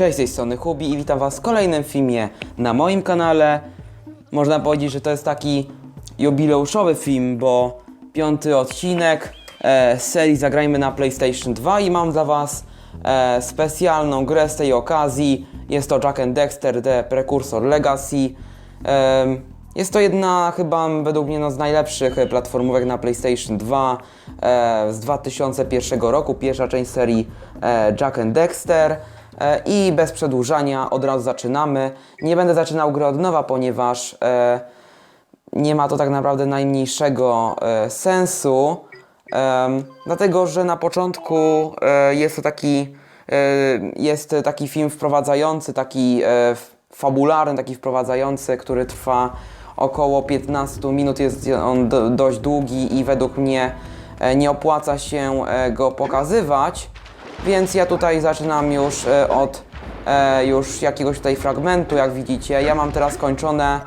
Cześć, z tej strony Hubi i witam Was w kolejnym filmie na moim kanale. Można powiedzieć, że to jest taki jubileuszowy film, bo piąty odcinek e, serii Zagrajmy na PlayStation 2 i mam dla Was e, specjalną grę z tej okazji. Jest to Jack and Dexter The Precursor Legacy. Em, jest to jedna chyba według mnie no, z najlepszych e, platformówek na PlayStation 2 e, z 2001 roku, pierwsza część serii e, Jack and Dexter. E, I bez przedłużania od razu zaczynamy. Nie będę zaczynał gry od nowa, ponieważ e, nie ma to tak naprawdę najmniejszego e, sensu, dlatego że na początku jest to taki, jest taki film wprowadzający, taki fabularny, taki wprowadzający, który trwa około 15 minut, jest on do, dość długi i według mnie nie opłaca się go pokazywać, więc ja tutaj zaczynam już e, od e, już jakiegoś tutaj fragmentu, jak widzicie. Ja mam teraz skończone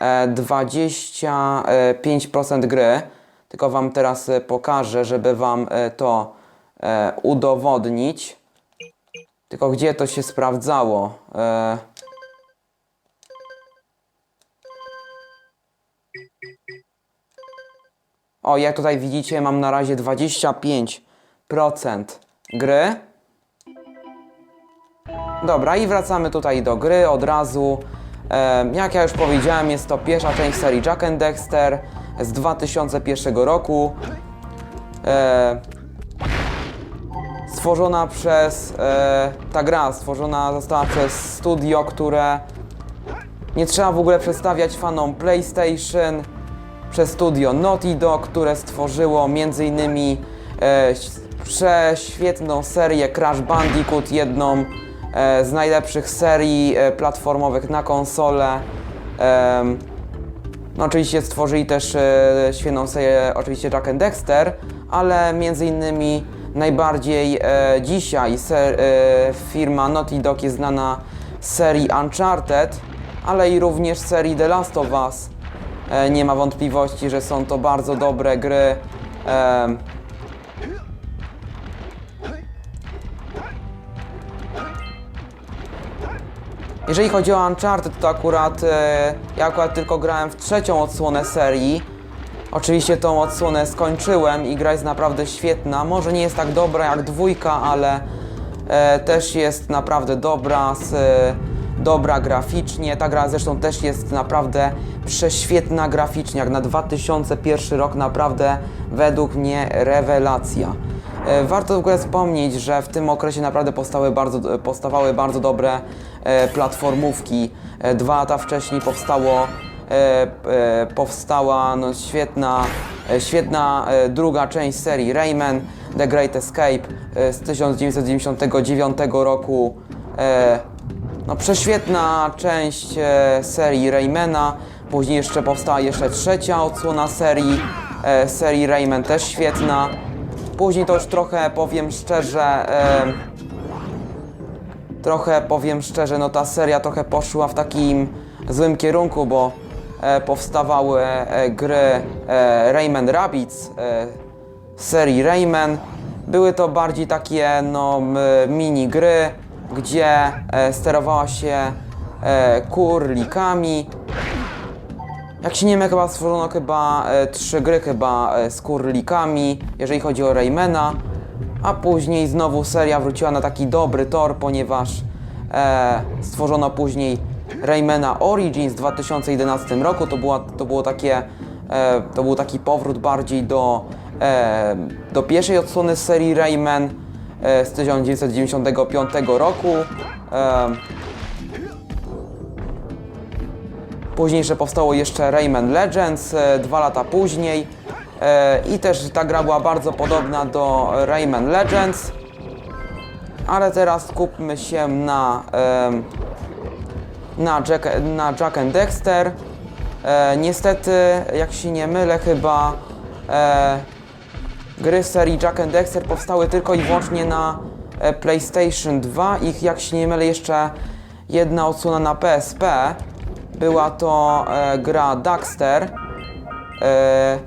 e, 25% gry. Tylko Wam teraz e, pokażę, żeby Wam e, to e, udowodnić. Tylko gdzie to się sprawdzało? E, O, jak tutaj widzicie, mam na razie 25% gry. Dobra, i wracamy tutaj do gry od razu. Jak ja już powiedziałem, jest to pierwsza część serii Jack and Dexter z 2001 roku. Stworzona przez. E, ta gra stworzona została przez studio, które nie trzeba w ogóle przedstawiać fanom PlayStation przez studio Naughty Dog, które stworzyło m.in. E, prześwietną serię Crash Bandicoot, jedną e, z najlepszych serii e, platformowych na konsolę. Em, no oczywiście stworzyli też e, świetną serię, oczywiście Jack and Dexter, ale między innymi najbardziej e, dzisiaj ser, e, firma Naughty Dog jest znana z serii Uncharted, ale i również serii The Last of Us. E, nie ma wątpliwości, że są to bardzo dobre gry. Em, Jeżeli chodzi o Uncharted, to akurat e, ja akurat tylko grałem w trzecią odsłonę serii. Oczywiście tą odsłonę skończyłem i gra jest naprawdę świetna. Może nie jest tak dobra jak dwójka, ale e, też jest naprawdę dobra, z, e, dobra graficznie. Ta gra zresztą też jest naprawdę prześwietna graficznie, jak na 2001 rok naprawdę według mnie rewelacja. E, Warto w ogóle wspomnieć, że w tym okresie naprawdę powstały bardzo, powstawały bardzo dobre e, platformówki. E, Dwa lata wcześniej powstało, e, e, powstała no, świetna, e, świetna e, druga część serii Rayman The Great Escape e, z 1999 roku. E, no, prześwietna część e, serii Raymana. Później jeszcze powstała jeszcze trzecia odsłona serii, e, serii Rayman też świetna. Później to już trochę powiem szczerze, trochę powiem szczerze, no ta seria trochę poszła w takim złym kierunku, bo e, powstawały e, gry e, Rayman Rabbids e, serii Rayman. Były to bardziej takie no, mini gry, gdzie e, sterowała się e, kurlikami. Jak się nie mylę, chyba stworzono chyba e, trzy gry chyba e, z kurlikami, jeżeli chodzi o Raymana. A później znowu seria wróciła na taki dobry tor, ponieważ e, stworzono później Raymana Origins w 2011 roku. To, była, to było takie, e, to był taki powrót bardziej do, e, do pierwszej odsłony serii Rayman e, z 1995 roku. E, Później jeszcze powstało jeszcze Rayman Legends e, dwa lata później. E, I też ta gra była bardzo podobna do Rayman Legends. Ale teraz skupmy się na, na, Jack, na Jack and Dexter. E, niestety, jak się nie mylę, chyba gry serii Jack and Dexter powstały tylko i wyłącznie na PlayStation 2. Ich, jak się nie mylę, jeszcze jedna odsłona na PSP. Była to e, gra Daxter. E,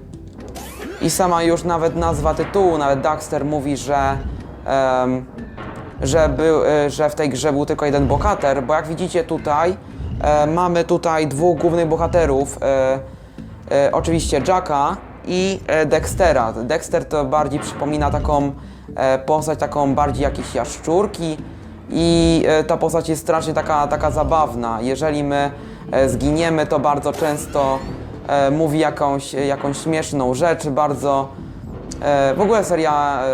I sama już nawet nazwa tytułu, nawet Daxter mówi, że em, że, był, e, że w tej grze był tylko jeden bohater, bo jak widzicie tutaj, e, mamy tutaj dwóch głównych bohaterów. E, e, oczywiście Jacka i e, Dextera. Dexter to bardziej przypomina taką e, postać, taką bardziej jakieś jaszczurki i e, ta postać jest strasznie taka, taka zabawna. Jeżeli my e, zginiemy, to bardzo często e, mówi jakąś, jakąś śmieszną rzecz, bardzo... E, w ogóle seria e,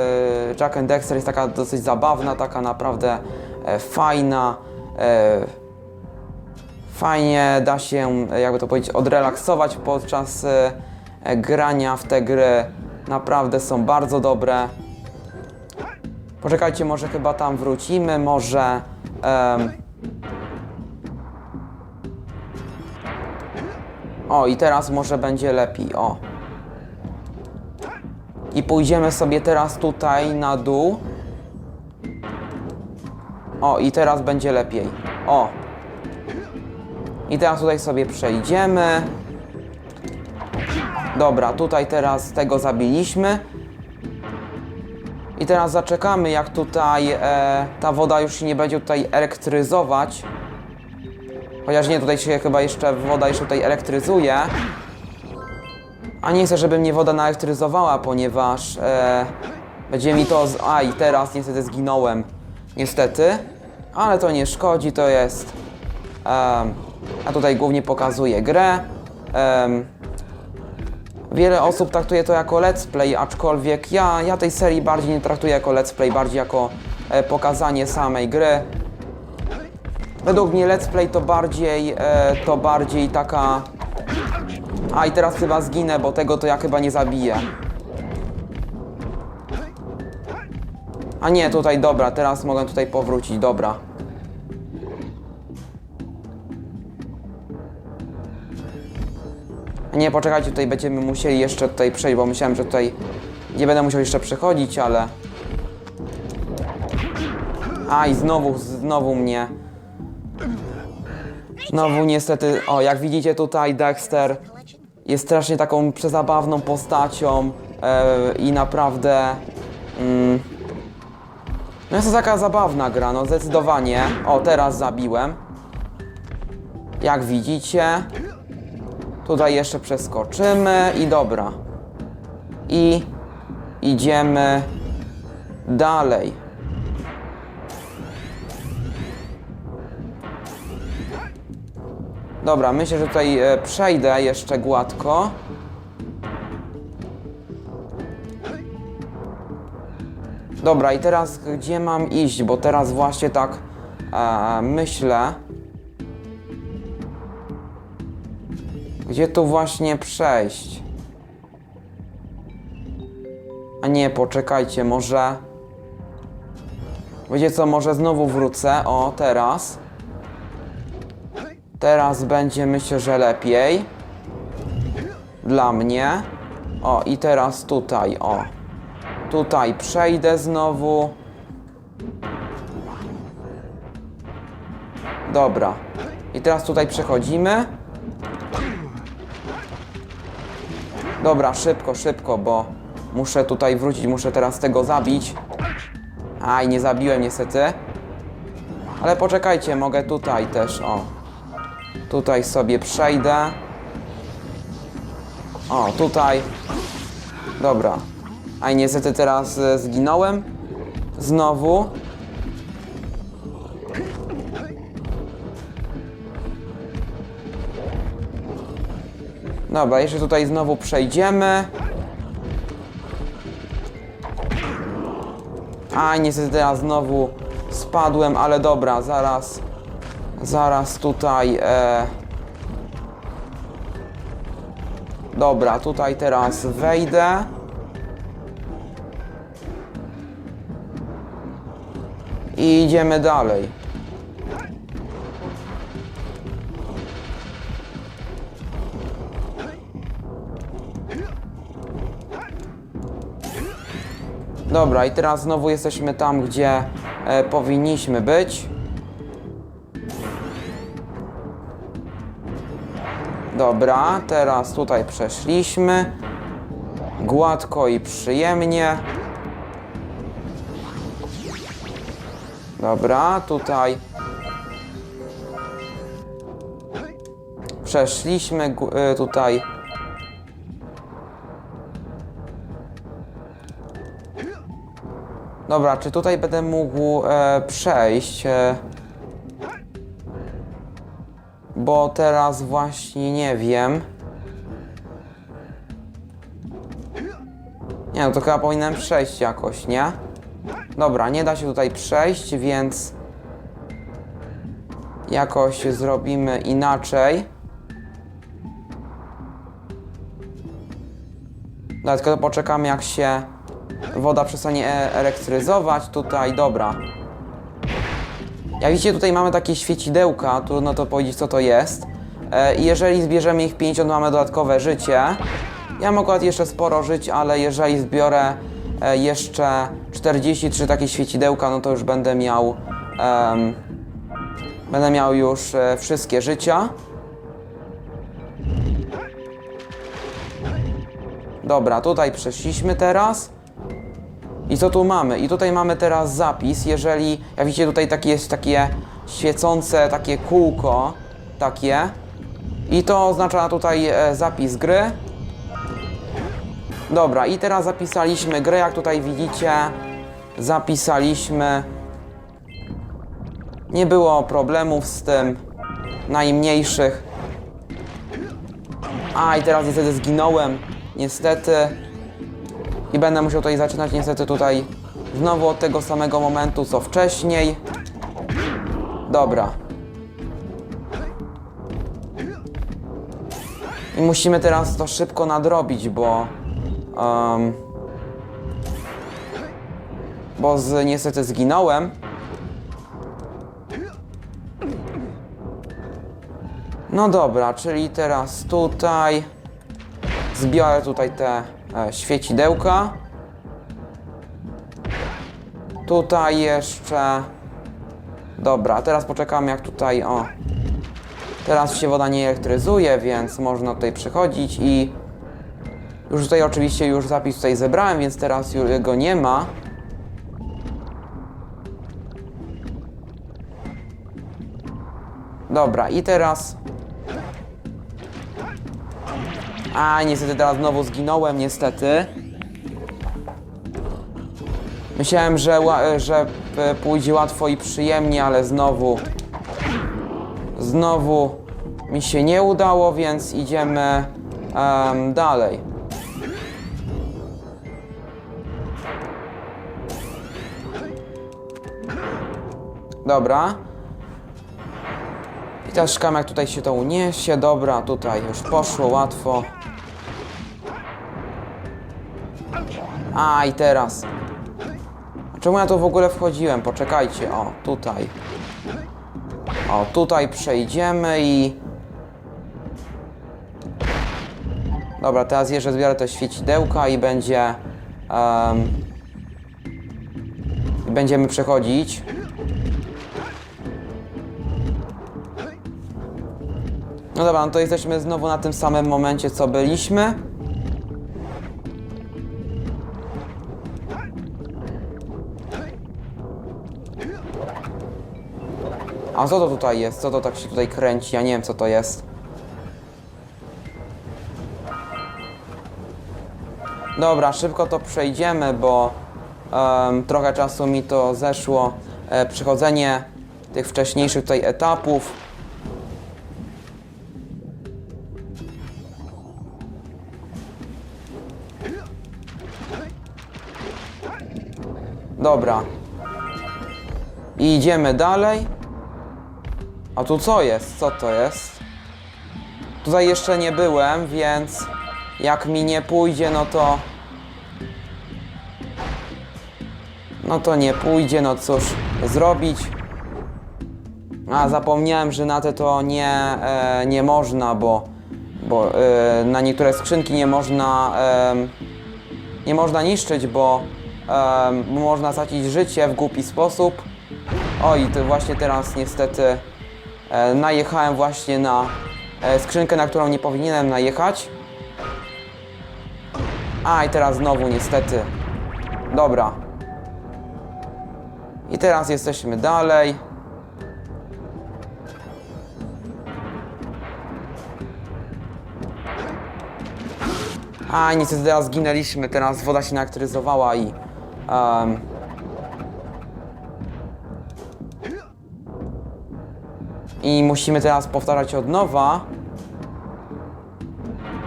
Jack and Dexter jest taka dosyć zabawna, taka naprawdę e, fajna. E, fajnie da się, e, jakby to powiedzieć, odrelaksować podczas e, e, grania w te gry. Naprawdę są bardzo dobre. Poczekajcie, może chyba tam wrócimy, może... em, O, i teraz może będzie lepiej, o. I pójdziemy sobie teraz tutaj na dół. O, i teraz będzie lepiej. O. I teraz tutaj sobie przejdziemy. Dobra, tutaj teraz tego zabiliśmy. I teraz zaczekamy, jak tutaj e, ta woda już nie będzie tutaj elektryzować. Chociaż nie, tutaj się chyba jeszcze woda jeszcze tutaj elektryzuje. A nie chcę, żeby mnie woda naelektryzowała, ponieważ e, będzie mi to... Z... Aj, teraz niestety zginąłem. Niestety. Ale to nie szkodzi, to jest... em, a tutaj głównie pokazuję grę. Em, wiele osób traktuje to jako let's play, aczkolwiek ja, ja tej serii bardziej nie traktuję jako let's play, bardziej jako e, pokazanie samej gry. Według mnie let's play to bardziej, e, to bardziej taka... A i teraz chyba zginę, bo tego to ja chyba nie zabiję. A nie, tutaj dobra, teraz mogę tutaj powrócić, dobra. Nie, poczekajcie, tutaj będziemy musieli jeszcze tutaj przejść, bo myślałem, że tutaj nie będę musiał jeszcze przechodzić, ale... A i znowu, znowu mnie... Znowu niestety, o jak widzicie tutaj Dexter jest strasznie taką przezabawną postacią e, i naprawdę... Mm, no jest to taka zabawna gra, no zdecydowanie. O, teraz zabiłem. Jak widzicie, tutaj jeszcze przeskoczymy i dobra. I idziemy dalej. Dobra, myślę, że tutaj e, przejdę jeszcze gładko. Dobra, i teraz gdzie mam iść? Bo teraz właśnie tak e, myślę. Gdzie tu właśnie przejść? A nie, poczekajcie, może... Wiecie co, może znowu wrócę. O, teraz. Teraz będzie myślę, że lepiej. Dla mnie. O, i teraz tutaj, o. Tutaj przejdę znowu. Dobra. I teraz tutaj przechodzimy. Dobra, szybko, szybko, bo muszę tutaj wrócić, muszę teraz tego zabić. Aj, nie zabiłem niestety. Ale poczekajcie, mogę tutaj też, o. Tutaj sobie przejdę. O, tutaj. Dobra. A niestety teraz e, zginąłem. Znowu. Dobra, jeszcze tutaj znowu przejdziemy. A niestety teraz znowu spadłem, ale dobra, zaraz. Zaraz tutaj. E... Dobra, tutaj teraz wejdę. I idziemy dalej. Dobra, i teraz znowu jesteśmy tam, gdzie e, powinniśmy być. Dobra, teraz tutaj przeszliśmy. Gładko i przyjemnie. Dobra, tutaj. Przeszliśmy y, tutaj. Dobra, czy tutaj będę mógł e, przejść? E, bo teraz właśnie nie wiem. Nie, no to chyba powinienem przejść jakoś, nie? Dobra, nie da się tutaj przejść, więc jakoś zrobimy inaczej. Tylko poczekamy jak się woda przestanie e- elektryzować. Tutaj, dobra. Jak widzicie, tutaj mamy takie świecidełka, trudno to powiedzieć co to jest. E, I jeżeli zbierzemy ich 50, mamy dodatkowe życie. Ja mam akurat jeszcze sporo żyć, ale jeżeli zbiorę e, jeszcze 43 takie świecidełka, no to już będę miał em, będę miał już e, wszystkie życia. Dobra, tutaj przeszliśmy teraz. I co tu mamy? I tutaj mamy teraz zapis. Jeżeli, jak widzicie, tutaj takie jest takie świecące, takie kółko, takie. I to oznacza tutaj e, zapis gry. Dobra, i teraz zapisaliśmy grę, jak tutaj widzicie. Zapisaliśmy. Nie było problemów z tym. Najmniejszych. A, i teraz niestety zginąłem. Niestety. I będę musiał tutaj zaczynać niestety tutaj znowu od tego samego momentu co wcześniej. Dobra. I musimy teraz to szybko nadrobić, bo... em, bo z, niestety zginąłem. No dobra, czyli teraz tutaj zbiorę tutaj te świecidełka. Tutaj jeszcze. Dobra, teraz poczekamy jak tutaj o. Teraz się woda nie elektryzuje, więc można tutaj przychodzić i już tutaj oczywiście już zapis tutaj zebrałem, więc teraz już go nie ma. Dobra, i teraz a, niestety teraz znowu zginąłem, niestety. Myślałem, że, ła- że p- pójdzie łatwo i przyjemnie, ale znowu... Znowu mi się nie udało, więc idziemy em, dalej. Dobra. I teraz szukamy, jak tutaj się to uniesie. Dobra, tutaj już poszło łatwo. A, i teraz. Czemu ja tu w ogóle wchodziłem? Poczekajcie, o, tutaj. O, tutaj przejdziemy i... Dobra, teraz jeszcze zbiorę te świecidełka i będzie... i będziemy przechodzić. No dobra, no to jesteśmy znowu na tym samym momencie, co byliśmy. A co to tutaj jest? Co to tak się tutaj kręci? Ja nie wiem, co to jest. Dobra, szybko to przejdziemy, bo em, trochę czasu mi to zeszło. E, przechodzenie tych wcześniejszych tutaj etapów. Dobra. I idziemy dalej. A tu co jest? Co to jest? Tutaj jeszcze nie byłem, więc jak mi nie pójdzie, no to... No to nie pójdzie, no cóż zrobić. A zapomniałem, że na te to nie, e, nie można, bo, bo e, na niektóre skrzynki nie można em, nie można niszczyć, bo bo można stracić życie w głupi sposób. Oj, to właśnie teraz niestety e, najechałem właśnie na e, skrzynkę, na którą nie powinienem najechać. A i teraz znowu niestety. Dobra. I teraz jesteśmy dalej. A niestety teraz zginęliśmy, teraz woda się naelektryzowała i... em, I musimy teraz powtarzać od nowa.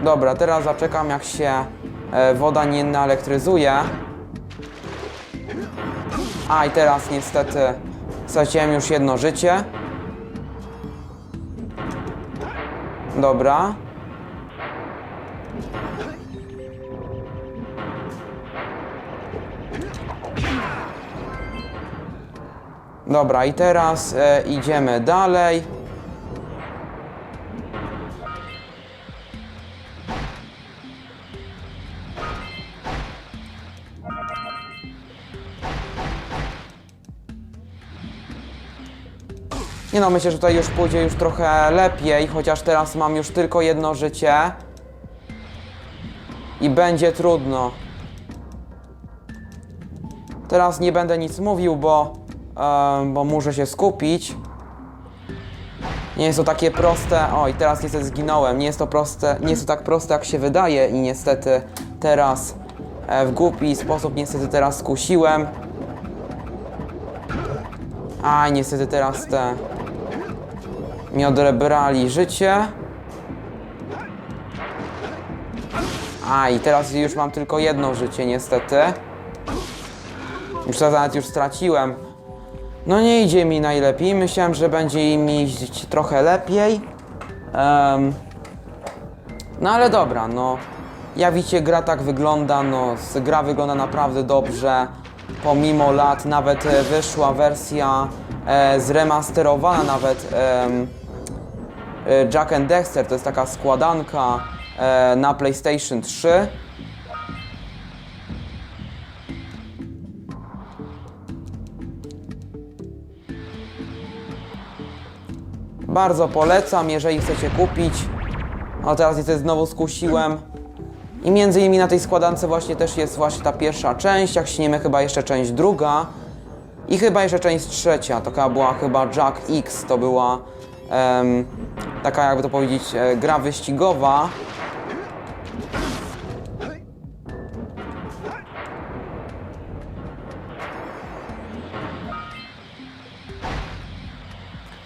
Dobra, teraz zaczekam jak się e, woda nie naelektryzuje. A i teraz niestety straciłem już jedno życie. Dobra. Dobra, i teraz e, idziemy dalej. Nie no, myślę, że tutaj już pójdzie już trochę lepiej, chociaż teraz mam już tylko jedno życie. I będzie trudno. Teraz nie będę nic mówił, bo, bo muszę się skupić. Nie jest to takie proste. Oj, teraz niestety zginąłem. Nie jest to proste, nie jest to tak proste, jak się wydaje i niestety teraz e, w głupi sposób niestety teraz skusiłem. A niestety teraz te mi odebrali życie. A i teraz już mam tylko jedno życie niestety. Już teraz nawet już straciłem. No nie idzie mi najlepiej. Myślałem, że będzie mi iść trochę lepiej. Em, no ale dobra, no. Jak widzicie, gra tak wygląda, no. Gra wygląda naprawdę dobrze. Pomimo lat nawet e, wyszła wersja e, zremasterowana nawet e, Jack and Dexter. To jest taka składanka e, na PlayStation 3. Bardzo polecam, jeżeli chcecie kupić. O, teraz niestety znowu skusiłem. I między innymi na tej składance właśnie też jest właśnie ta pierwsza część, jak się nie mylę, chyba jeszcze część druga. I chyba jeszcze część trzecia, taka była chyba Jack X, to była em, taka jakby to powiedzieć e, gra wyścigowa.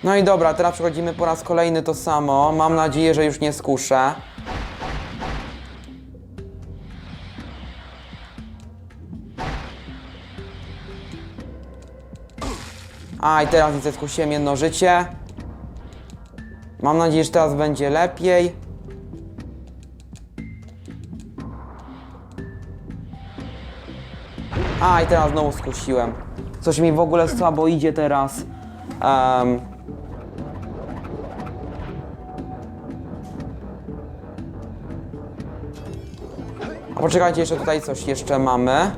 No i dobra, teraz przechodzimy po raz kolejny to samo. Mam nadzieję, że już nie skuszę. A i teraz niestety skusiłem jedno życie. Mam nadzieję, że teraz będzie lepiej. A i teraz znowu skusiłem. Coś mi w ogóle słabo idzie teraz. Em, poczekajcie, jeszcze tutaj coś jeszcze mamy.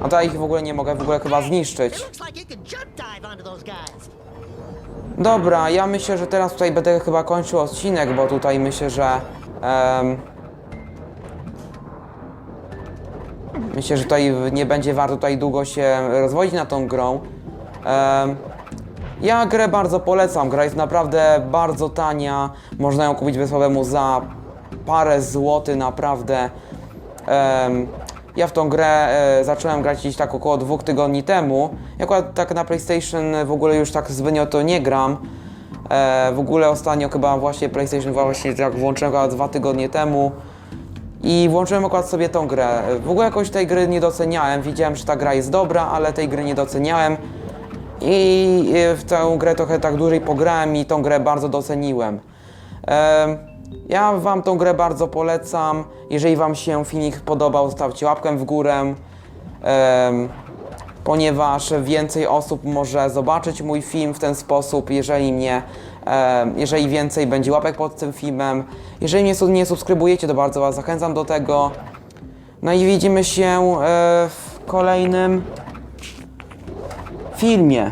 A tutaj ich w ogóle nie mogę w ogóle chyba zniszczyć. Dobra, ja myślę, że teraz tutaj będę chyba kończył odcinek, bo tutaj myślę, że... em, myślę, że tutaj nie będzie warto tutaj długo się rozwodzić na tą grą. Em, ja grę bardzo polecam, gra jest naprawdę bardzo tania, można ją kupić bezsłowemu za parę złotych naprawdę. Ja w tą grę e, zacząłem grać gdzieś tak około dwóch tygodni temu. Ja akurat tak na PlayStation w ogóle już tak zbytnio to nie gram. E, w ogóle ostatnio chyba właśnie PlayStation właśnie tak włączyłem chyba dwa tygodnie temu. I włączyłem akurat sobie tą grę. W ogóle jakoś tej gry nie doceniałem. Widziałem, że ta gra jest dobra, ale tej gry nie doceniałem. I w tę grę trochę tak dłużej pograłem i tą grę bardzo doceniłem. Ja Wam tą grę bardzo polecam. Jeżeli Wam się filmik podobał, zostawcie łapkę w górę, ponieważ więcej osób może zobaczyć mój film w ten sposób, jeżeli mnie, jeżeli więcej będzie łapek pod tym filmem. Jeżeli mnie nie subskrybujecie, to bardzo Was zachęcam do tego. No i widzimy się e, w kolejnym filmie.